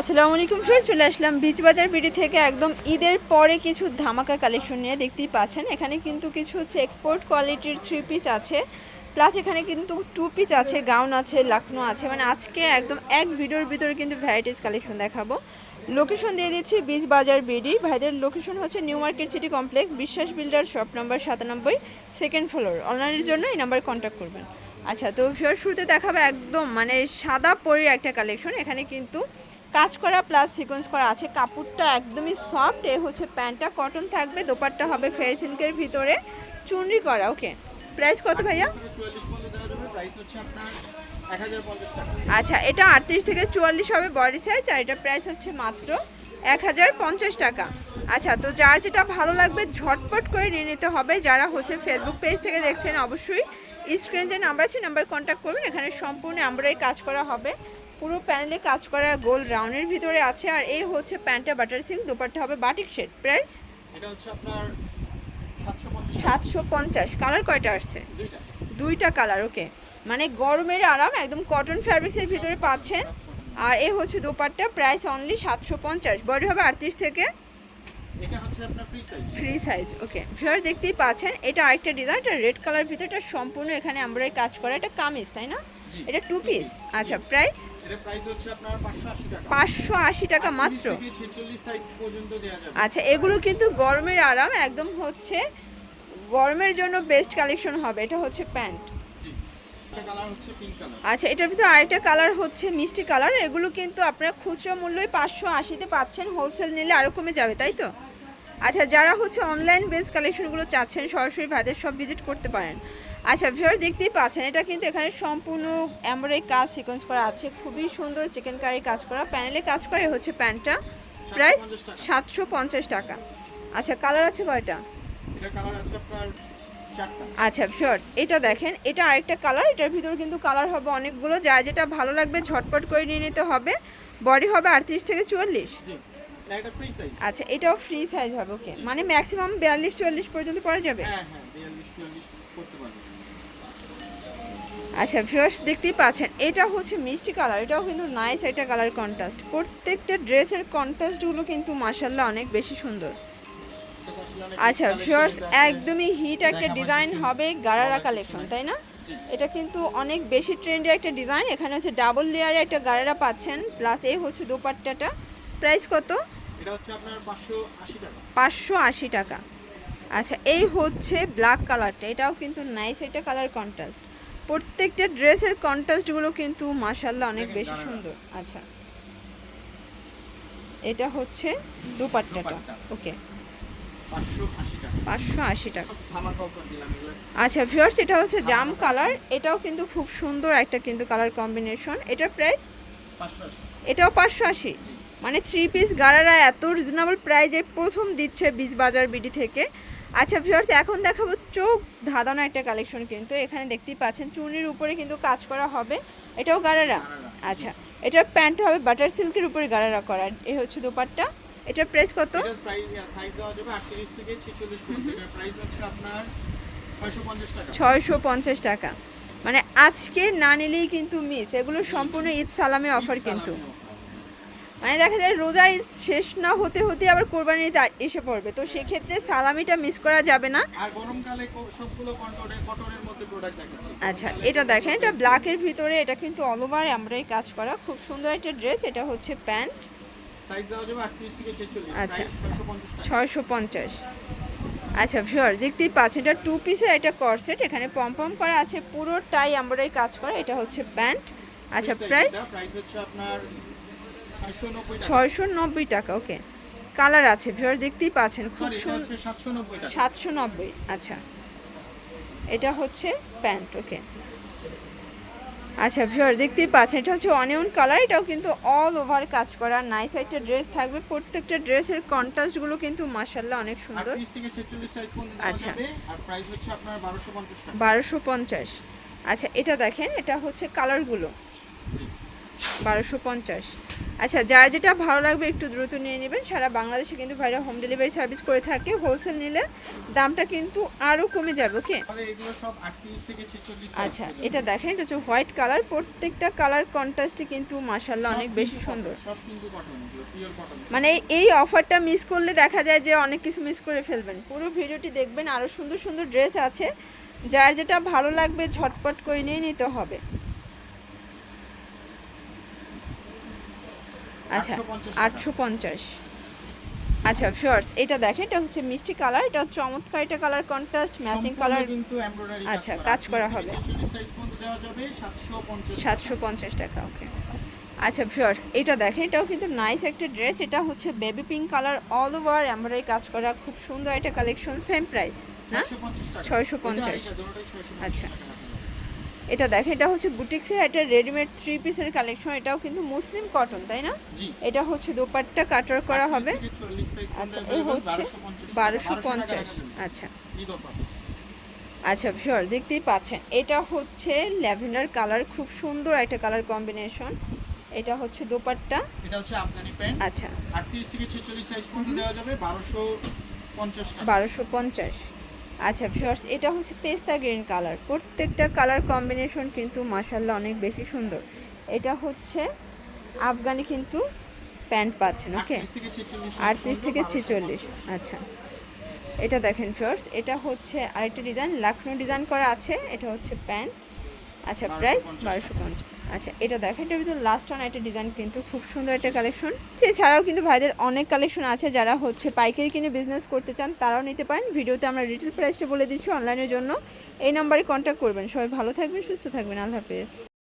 আসসালামু আলাইকুম স্যার চলে আসলাম বিচ বাজার বিডি থেকে একদম ঈদের পরে কিছু ধামাকা কালেকশন নিয়ে দেখতেই পাচ্ছেন। এখানে কিন্তু কিছু হচ্ছে এক্সপোর্ট কোয়ালিটির থ্রি পিস আছে প্লাস এখানে কিন্তু টু পিস আছে গাউন আছে লাখনো আছে। মানে আজকে একদম এক ভিডিওর ভিতরে কিন্তু ভ্যারাইটিস কালেকশন দেখাবো। লোকেশন দিয়ে দিচ্ছি বিচ বাজার বিডি। ভাইদের লোকেশন হচ্ছে New Market City Complex Biswas builder shop number সাতানব্বই সেকেন্ড ফ্লোর অনলাইনের জন্য এই নাম্বারে কন্ট্যাক্ট করবেন। আচ্ছা তো শুরুতে দেখাবে একদম মানে সাদা পরির একটা কালেকশন এখানে কিন্তু কাজ করা প্লাস সিকোয়েন্স করা আছে। কাপড়টা একদমই সফট এ হচ্ছে প্যান্টটা কটন থাকবে দোপাট্টা হবে ফেয়ার সিল্কের ভিতরে। চুনরি করা ওকে প্রাইস কত ভাইয়া? আচ্ছা এটা আটত্রিশ থেকে চুয়াল্লিশ হবে বডি সাইজ আর এটার প্রাইস হচ্ছে মাত্র এক হাজার পঞ্চাশ টাকা। আচ্ছা তো যার যেটা ভালো লাগবে ঝটপট করে নিয়ে নিতে হবে। যারা হচ্ছে ফেসবুক পেজ থেকে দেখছেন অবশ্যই স্ক্রিনে যে নাম্বার আছে নাম্বার কন্ট্যাক্ট করবেন। এখানে সম্পূর্ণ আমরাই কাজ করা হবে। পুরো প্যানেলে কাজ করা গোল রাউন্ডের ভিতরে আছে আর এই হচ্ছে প্যান্টটা বাটার সিল্ক দুপাট্টা হবে বাটিক শেড। প্রাইস? এটা হচ্ছে আপনার সাতশো পঞ্চাশ। কালার কয়টা আসছে? দুইটা। Colour okay. মানে গরমের আরাম একদম কটন ফ্যাব্রিক্সের ভিতরে পাচ্ছেন। আর এ হচ্ছে দোপাট্টা প্রাইস অনলি সাতশো পঞ্চাশ। বডি হবে আটত্রিশ থেকে? এটা হচ্ছে আপনার free size free size okay. Viewer দেখতেই পাচ্ছেন এটা আরেকটা ডিজাইন এটা রেড কালার ভিতরটা সম্পূর্ণ এখানে আমরা কাজ করা এটা কামিজ তাই না। এটা টু পিস আচ্ছা প্রাইস পাঁচশো আশি টাকা। মাত্র? আচ্ছা এগুলো কিন্তু গরমের আরাম একদম হচ্ছে গরমের জন্য বেস্ট কালেকশন হবে। এটা হচ্ছে প্যান্ট আচ্ছা এটার ভিতরে আরেকটা কালার হচ্ছে মিষ্টি কালার এগুলো কিন্তু আপনারা খুচরো মূল্যই পাঁচশো আশিতে পাচ্ছেন। হোলসেল নিলে আরও কমে যাবে তাই তো? আচ্ছা যারা হচ্ছে অনলাইন বেস কালেকশনগুলো চাচ্ছেন সরাসরি ভাইদের সব ভিজিট করতে পারেন। আচ্ছা ভিউয়ার দেখতেই পাচ্ছেন এটা কিন্তু এখানে সম্পূর্ণ এমব্রয়ডারি কাজ সিকোয়েন্স করা আছে। খুবই সুন্দর চিকেন কারি কাজ করা। প্যানেলে কাজ করে হচ্ছে প্যান্টটা প্রাইস সাতশো পঞ্চাশ টাকা। আচ্ছা কালার আছে কয়টা? আচ্ছা শিওর্স এটা দেখেন এটা আরেকটা কালার এটার ভিতর কিন্তু কালার হবে অনেকগুলো। যার যেটা ভালো লাগবে ঝটপট করে নিয়ে নিতে হবে। বডি হবে আটত্রিশ থেকে চুয়াল্লিশ। আচ্ছা এটাও ফ্রি সাইজ হবে ওকে মানে ম্যাক্সিমাম বিয়াল্লিশ চুয়াল্লিশ পর্যন্ত পরা যাবে? হ্যাঁ হ্যাঁ আচ্ছা ভিউয়ার্স দেখতেই পাচ্ছেন এটা হচ্ছে মিষ্টি কালার এটাও কিন্তু নাইস একটা কালার কন্ট্রাস্ট প্রত্যেকটা ড্রেসের কন্ট্রাস্টগুলো কিন্তু মাসাল্লাহ অনেক বেশি সুন্দর। আচ্ছা ভিউয়ার্স একদমই হিট একটা ডিজাইন হবে গারারা কালেকশন তাই না? এটা কিন্তু অনেক বেশি ট্রেন্ডের একটা ডিজাইন এখানে হচ্ছে ডাবল লেয়ারে একটা গারারা পাচ্ছেন প্লাস এই হচ্ছে দোপাট্টাটা। প্রাইস কত? এটা হচ্ছে আপনার পাঁচশো আশি টাকা। পাঁচশো আশি টাকা। আচ্ছা এই হচ্ছে ব্ল্যাক কালারটা এটাও কিন্তু নাইস এটা কালার কন্ট্রাস্ট প্রত্যেকটা ড্রেসের কন্ট্রাস্টগুলো কিন্তু মাসাল্লাহ অনেক বেশি সুন্দর। আচ্ছা এটা হচ্ছে দুপাট্টাটা। ওকে পাঁচশো আশি টাকা। আচ্ছা ভিউয়ার্স এটা হচ্ছে জাম কালার এটাও কিন্তু খুব সুন্দর একটা কিন্তু কালার কম্বিনেশন এটার প্রাইস এটাও পাঁচশো আশি। মানে থ্রি পিস গারারা এত রিজনেবল প্রাইজে প্রথম দিচ্ছে বীজ বাজার বিডি থেকে। আচ্ছা ভিউয়ার্স এখন দেখাবো চোখ ধাঁধানো একটা কালেকশন কিন্তু এখানে দেখতেই পাচ্ছেন চুনির উপরে কিন্তু কাজ করা হবে। এটাও গারারা, আচ্ছা এটার প্যান্ট হবে বাটার সিল্কের উপরে গারারা করা। এ হচ্ছে দোপাট্টা। এটার প্রাইস কত? ছয়শো পঞ্চাশ টাকা। মানে আজকে না নিলেই কিন্তু মিস এগুলো সম্পূর্ণ ঈদ সালামে অফার কিন্তু। মানে দেখা যায় রোজার শেষ না হতে হতে আবার কোরবানির ঈদ এসে পড়বে। তো সেক্ষেত্রে সালামিটা মিস করা যাবে না। আর গরমকালে সবগুলো কটনের মধ্যে প্রোডাক্ট দেখাচ্ছি। আচ্ছা এটা দেখেন এটা ব্ল্যাকের ভিতরে এটা কিন্তু অল ওভার আমরাই কাজ করা। খুব সুন্দর একটা ড্রেস এটা হচ্ছে প্যান্ট সাইজ দেওয়া যাবে আটত্রিশ থেকে ছেচল্লিশ আচ্ছা। প্রাইস ছয়শো পঞ্চাশ টাকা। ছয়শো পঞ্চাশ। আচ্ছা ভিউয়ার দেখতেই পাচ্ছেন এটা টু পিসের একটা করসেট এখানে পম্পম করা আছে পুরোটাই আমরাই কাজ করা এটা হচ্ছে প্যান্ট আচ্ছা প্রাইস প্রাইস হচ্ছে আপনার ছয়শো নব্বই টাকা। ওকে কালার আছে ভিউয়ার দেখতেই পাচ্ছেন খুব সুন্দর সাতশো নব্বই আচ্ছা। এটা হচ্ছে প্যান্ট ওকে আচ্ছা ভিউয়ার দেখতেই পাচ্ছেন এটা হচ্ছে অনিয়ন কালার এটাও কিন্তু অল ওভার কাজ করা। নাইস একটা ড্রেস থাকবে প্রত্যেকটা ড্রেসের কন্ট্রাস্টগুলো কিন্তু মার্শাল্লাহ অনেক সুন্দর। আচ্ছা। বারোশো পঞ্চাশ আচ্ছা এটা দেখেন এটা হচ্ছে কালারগুলো বারোশো পঞ্চাশ। আচ্ছা যার যেটা ভালো লাগবে একটু দ্রুত নিয়ে নেবেন। সারা বাংলাদেশে কিন্তু ভাইরা হোম ডেলিভারি সার্ভিস করে থাকে। হোলসেল নিলে দামটা কিন্তু আরও কমে যাবে ওকে? আচ্ছা এটা দেখেন এটা হচ্ছে হোয়াইট কালার প্রত্যেকটা কালার কন্ট্রাস্টে কিন্তু মার্শাল্লাহ অনেক বেশি সুন্দর। মানে এই অফারটা মিস করলে দেখা যায় যে অনেক কিছু মিস করে ফেলবেন। পুরো ভিডিওটি দেখবেন আরও সুন্দর সুন্দর ড্রেস আছে। যার যেটা ভালো লাগবে ঝটপট করে নিয়ে নিতে হবে। আচ্ছা আটশো পঞ্চাশ আচ্ছা শিওর্স এটা দেখেন এটা হচ্ছে মিষ্টি কালার এটা চমৎকার এটা কালার কন্ট্রাস্ট ম্যাচিং কালার আচ্ছা, কাজ করা হবে। 46 সাইজ পর্যন্ত দেওয়া যাবে 750 সাতশো পঞ্চাশ টাকা ওকে আচ্ছা ভিউয়ার্স এটা দেখেন এটাও কিন্তু নাইস একটা ড্রেস এটা হচ্ছে baby pink colour all over embroidery কাজ করা খুব সুন্দর একটা কালেকশন সেম প্রাইস না? 650 টাকা। 650 এটা দুটোটাই 650 আচ্ছা। এটা দেখেন এটা হচ্ছে বুটিক্সের একটা রেডিমেড থ্রি পিসের কালেকশন এটাও কিন্তু মুসলিম কটন তাই না? এটা হচ্ছে দোপাট্টা কাটার করা হবে। 38 থেকে 40 সাইজ আচ্ছা এই হচ্ছে বারোশো পঞ্চাশ। আচ্ছা। আচ্ছা শিওর দেখতেই পাচ্ছেন। এটা হচ্ছে ল্যাভেন্ডার কালার খুব সুন্দর একটা কালার কম্বিনেশন এটা হচ্ছে দোপাট্টা। এটা হচ্ছে আফগানি প্যান্ট আচ্ছা। 38 থেকে 46 সাইজ পর্যন্ত দেওয়া যাবে 1250 টাকা। বারোশো পঞ্চাশ। আচ্ছা ভিউয়ার্স এটা হচ্ছে পেস্তা গ্রিন কালার। প্রত্যেকটা কালার কম্বিনেশন কিন্তু মাসাল্লাহ অনেক বেশি সুন্দর। এটা হচ্ছে আফগানি কিন্তু প্যান্ট পাচ্ছেন ওকে? 38 থেকে 46 সাইজ আটত্রিশ থেকে ছেচল্লিশ আচ্ছা। এটা দেখেন ফিওর্স এটা হচ্ছে আরেকটা ডিজাইন লাখনৌ ডিজাইন করা আছে এটা হচ্ছে প্যান্ট। আচ্ছা প্রাইস বারোশো পঞ্চাশ। আচ্ছা এটা দেখেন এটার ভিতরে লাস্ট ওয়ান একটা ডিজাইন কিন্তু খুব সুন্দর একটা কালেকশন এছাড়াও কিন্তু ভাইদের অনেক কালেকশন আছে যারা হচ্ছে পাইকারি কিনে বিজনেস করতে চান, তারাও নিতে পারেন। ভিডিওতে আমরা রিটেল প্রাইসটা বলে দিচ্ছি অনলাইনের জন্য। এই নাম্বারে কন্ট্যাক্ট করবেন। সবাই ভালো থাকবেন, সুস্থ থাকবেন। আল্লাহ হাফেজ।